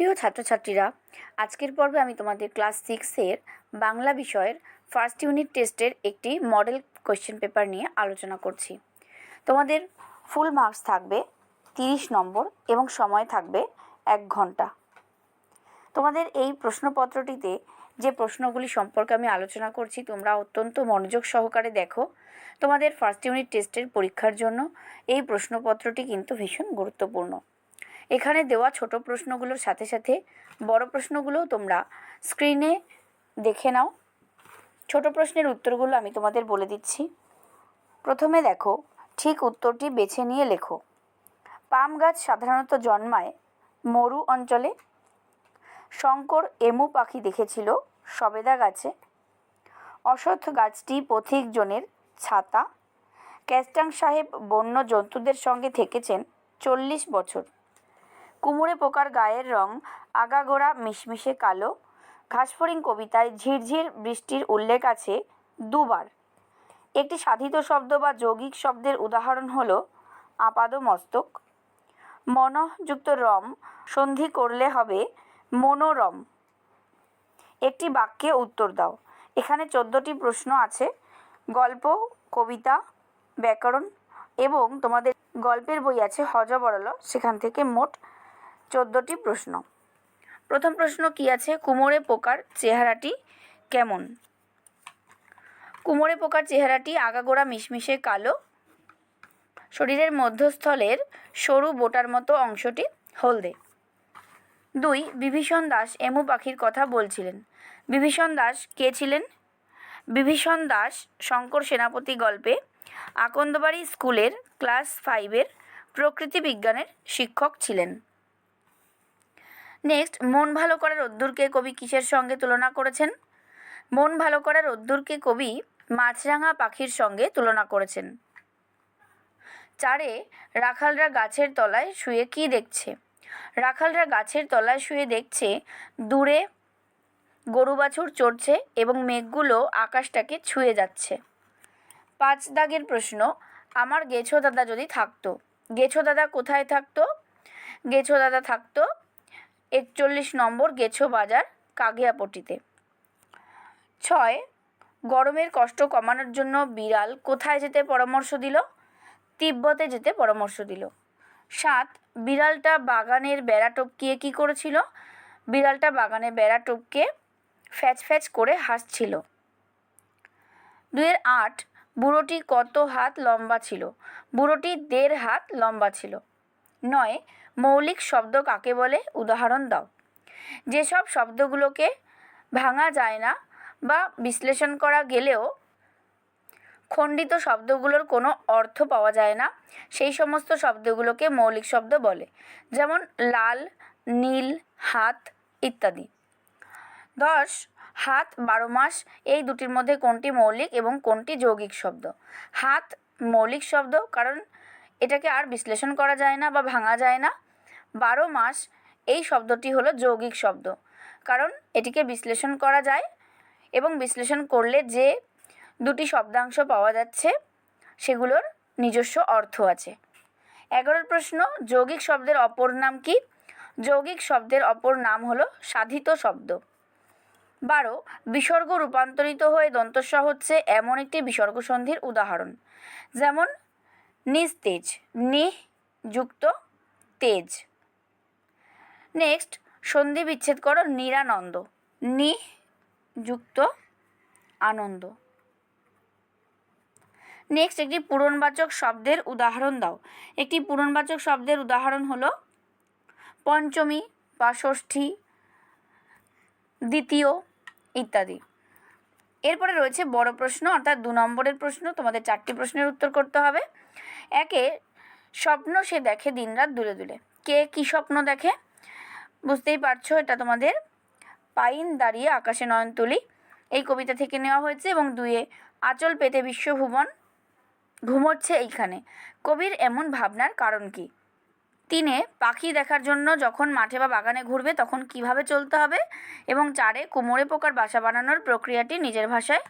প্রিয় ছাত্রছাত্রীরা, আজকের পর্বে আমি তোমাদের ক্লাস সিক্সের বাংলা বিষয়ের ফার্স্ট ইউনিট টেস্টের একটি মডেল কোয়েশ্চেন পেপার নিয়ে আলোচনা করছি। তোমাদের ফুল মার্কস থাকবে তিরিশ নম্বর এবং সময় থাকবে এক ঘণ্টা। তোমাদের এই প্রশ্নপত্রটিতে যে প্রশ্নগুলি সম্পর্কে আমি আলোচনা করছি, তোমরা অত্যন্ত মনোযোগ সহকারে দেখো। তোমাদের ফার্স্ট ইউনিট টেস্টের পরীক্ষার জন্য এই প্রশ্নপত্রটি কিন্তু ভীষণ গুরুত্বপূর্ণ। এখানে দেওয়া ছোট প্রশ্নগুলোর সাথে সাথে বড় প্রশ্নগুলোও তোমরা স্ক্রিনে দেখে নাও। ছোট প্রশ্নের উত্তরগুলো আমি তোমাদের বলে দিচ্ছি। প্রথমে দেখো, ঠিক উত্তরটি বেছে নিয়ে লেখো। পাম গাছ সাধারণত জন্মায় মরু অঞ্চলে। শঙ্কর এমু পাখি দেখেছিল সবেদা গাছে। অশ্বত্থ গাছটি পথিকজনের ছাতা। ক্যাস্টাং সাহেব বন্য জন্তুদের সঙ্গে থেকেছেন চল্লিশ বছর। কুমড়ে পোকার গায়ের রং আগাগোড়া মিশমিশে কালো। ঘাসফড়িং কবিতায় ঝিরঝির বৃষ্টির উল্লেখ আছে দুবার। একটি সাধিত শব্দ বা যৌগিক শব্দের উদাহরণ হল আপাদ মস্তক মনযুক্ত রম সন্ধি করলে হবে মনোরম। একটি বাক্যে উত্তর দাও। এখানে চোদ্দোটি প্রশ্ন আছে। গল্প, কবিতা, ব্যাকরণ এবং তোমাদের গল্পের বই আছে হজবরল। সেখান থেকে মোট চোদ্দোটি প্রশ্ন। প্রথম প্রশ্ন কি আছে? কুমোরে পোকার চেহারাটি কেমন? কুমোরে পোকার চেহারাটি আগাগোড়া মিশমিশে কালো। শরীরের মধ্যস্থলের সরু বোটার মতো অংশটি হলদে। দুই, বিভীষণ দাস এমু পাখির কথা বলছিলেন। বিভীষণ দাস কে ছিলেন? বিভীষণ দাস শঙ্কর সেনাপতি গল্পে আকন্দবাড়ি স্কুলের ক্লাস ফাইভের প্রকৃতি বিজ্ঞানের শিক্ষক ছিলেন। নেক্সট মন ভালো করার রোদ্দুরকে কবি কিসের সঙ্গে তুলনা করেছেন? মন ভালো করার রোদ্দুরকে কবি মাছরাঙা পাখির সঙ্গে তুলনা করেছেন? চারে, রাখালরা গাছের তলায় শুয়ে কী দেখছে? রাখালরা গাছের তলায় শুয়ে দেখছে দূরে গরু বাছুর চড়ছে এবং মেঘগুলো আকাশটাকে ছুঁয়ে যাচ্ছে। পাঁচ দাগের প্রশ্ন, আমার গেছো দাদা যদি থাকতো? গেছো দাদা কোথায় থাকতো? গেছো দাদা থাকতো একচল্লিশ নম্বর গেছো বাজার কাগিয়াপট্টিতে। ছয়, গরমের কষ্ট কমানোর জন্য বিড়াল কোথায় যেতে পরামর্শ দিল? তিব্বতে যেতে পরামর্শ দিল। সাত, বিড়ালটা বাগানের বেড়া টপকিয়ে কী করেছিল? বিড়ালটা বাগানে বেড়া টপকে ফ্যাচ ফ্যাচ করে হাসছিল। দুয়ের আট, বুড়োটি কত হাত লম্বা ছিল? বুড়োটি দেড় হাত লম্বা ছিল। নয়, মৌলিক শব্দ কাকে বলে? উদাহরণ দাও। যেসব শব্দগুলোকে ভাঙা যায় না বা বিশ্লেষণ করা গেলেও খণ্ডিত শব্দগুলোর কোনো অর্থ পাওয়া যায় না, সেই সমস্ত শব্দগুলোকে মৌলিক শব্দ বলে, যেমন লাল, নীল, হাত ইত্যাদি। দশ, হাত বারো মাস, এই দুটির মধ্যে কোনটি মৌলিক এবং কোনটি যৌগিক শব্দ? হাত মৌলিক শব্দ, কারণ এটাকে আর বিশ্লেষণ করা যায় না বা ভাঙা যায় না। বারো মাস এই শব্দটি হলো যৌগিক শব্দ। কারণ এটিকে বিশ্লেষণ করা যায় এবং বিশ্লেষণ করলে যে দুটি শব্দাংশ পাওয়া যাচ্ছে, সেগুলোর নিজস্ব অর্থ আছে। এগারোর প্রশ্ন, যৌগিক শব্দের অপর নাম কি? যৌগিক শব্দের অপর নাম হলো সাধিত শব্দ। বারো, বিসর্গ রূপান্তরিত হয়ে দন্তস্ব হচ্ছে এমন একটি বিসর্গ সন্ধির উদাহরণ। যেমন নিস্তেজ নি যুক্ত তেজ। নেক্সট সন্ধি বিচ্ছেদ করো নিরানন্দ নি যুক্ত আনন্দ। নেক্সট একটি পূরণবাচক শব্দের উদাহরণ দাও। একটি পূরণবাচক শব্দের উদাহরণ হলো পঞ্চমী বা ষষ্ঠী, দ্বিতীয় ইত্যাদি। এরপরে রয়েছে বড় প্রশ্ন, অর্থাৎ দু নম্বরের প্রশ্ন, তোমাদের চারটি প্রশ্নের উত্তর করতে হবে। একে স্বপ্ন সে দেখে দিনরাত দূরে দূরে কে কি স্বপ্ন দেখে? বুঝতেই পারছ, এটা তোমাদের পাইন দাঁড়িয়ে আকাশে নয়ন তুলি এই কবিতা থেকে নেওয়া হয়েছে এবং দুয়ে আচল পেতে বিশ্বভুবন ঘুমোচ্ছে এইখানে। কবির এমন ভাবনার কারণ কি? তিনে পাখি দেখার জন্য যখন মাঠে বা বাগানে ঘুরবে, তখন কীভাবে চলতে হবে এবং চারে কুমোরে পোকার বাসা বানানোর প্রক্রিয়াটি নিজের ভাষায়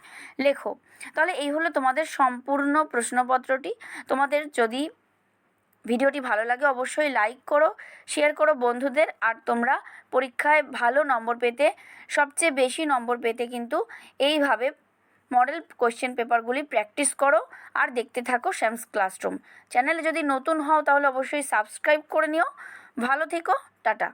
লেখো। তাহলে এই হলো তোমাদের সম্পূর্ণ প্রশ্নপত্রটি। তোমাদের যদি ভিডিওটি ভালো লাগে, অবশ্যই লাইক করো, শেয়ার করো বন্ধুদের, আর তোমরা পরীক্ষায় ভালো নম্বর পেতে, সবচেয়ে বেশি নম্বর পেতে কিন্তু এইভাবে মডেল কোশ্চেন পেপারগুলি প্র্যাকটিস করো আর দেখতে থাকো শ্যামস ক্লাসরুম। চ্যানেলে যদি নতুন হও তাহলে অবশ্যই সাবস্ক্রাইব করে নিও। ভালো থেকো, টাটা।